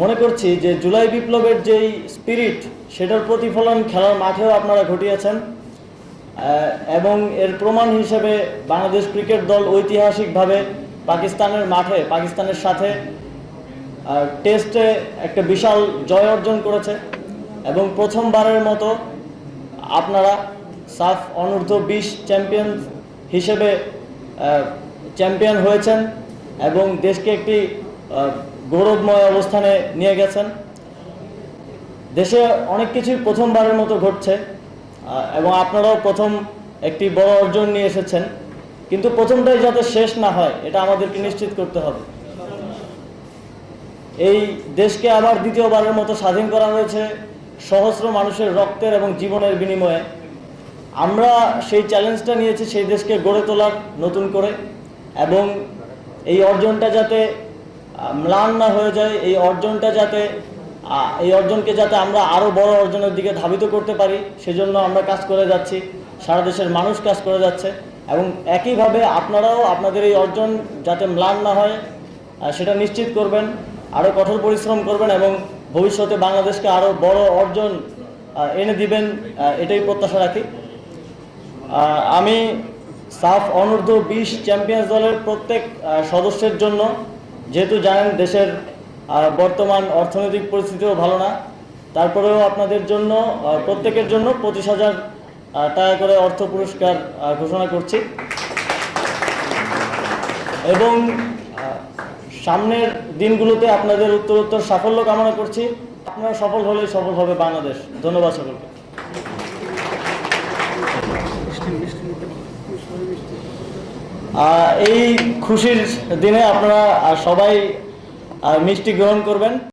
মনে করছি যে জুলাই বিপ্লবের যেই স্পিরিট সেটার প্রতিফলন খেলার মাঠেও আপনারা ঘটিয়েছেন। এবং এর প্রমাণ হিসেবে বাংলাদেশ ক্রিকেট দল ঐতিহাসিকভাবে পাকিস্তানের মাঠে, পাকিস্তানের সাথে টেস্টে একটা বিশাল জয় অর্জন করেছে। এবং প্রথমবারের মতো আপনারা সাফ অনূর্ধ্ব বিশ চ্যাম্পিয়ন হিসেবে চ্যাম্পিয়ন হয়েছেন এবং দেশকে একটি গৌরবময় অবস্থানে নিয়ে গেছেন। দেশে অনেক কিছুই প্রথমবারের মতো ঘটছে এবং আপনারাও প্রথম একটি বড় অর্জন নিয়ে এসেছেন। কিন্তু প্রথমটাই যাতে শেষ না হয়, এটা আমাদেরকে নিশ্চিত করতে হবে। এই দেশকে আবার দ্বিতীয়বারের মতো স্বাধীন করা হয়েছে সহস্র মানুষের রক্তের এবং জীবনের বিনিময়ে। আমরা সেই চ্যালেঞ্জটা নিয়েছি, সেই দেশকে গড়ে তোলার নতুন করে, এবং এই অর্জনটা যাতে ম্লান না হয়ে যায়, এই অর্জনটা যাতে এই অর্জনকে যাতে আমরা আরও বড় অর্জনের দিকে ধাবিত করতে পারি, সেজন্য আমরা কাজ করে যাচ্ছি, সারা দেশের মানুষ কাজ করে যাচ্ছে, এবং একইভাবে আপনারাও আপনাদের এই অর্জন যাতে ম্লান না হয় সেটা নিশ্চিত করবেন আরও কঠোর পরিশ্রম করবেন, এবং ভবিষ্যতে বাংলাদেশকে আরও বড় অর্জন এনে দিবেন এটাই প্রত্যাশা রাখি। আমি সাফ অনূর্ধ্ব বিশ চ্যাম্পিয়ন্স দলের প্রত্যেক সদস্যের জন্য যেহেতু জানেন দেশের বর্তমান অর্থনৈতিক পরিস্থিতিও ভালো না, তারপরেও আপনাদের জন্য প্রত্যেকের জন্য পঁচিশ হাজার টাকা করে অর্থ পুরস্কার ঘোষণা করছি। এবং সামনের দিনগুলোতে আপনাদের উত্তরোত্তর সাফল্য কামনা করছি। আপনারা সফল হলেই সফল হবে বাংলাদেশ। ধন্যবাদ সকলকে। এই খুশির দিনে আপনারা সবাই মিষ্টি গ্রহণ করবেন।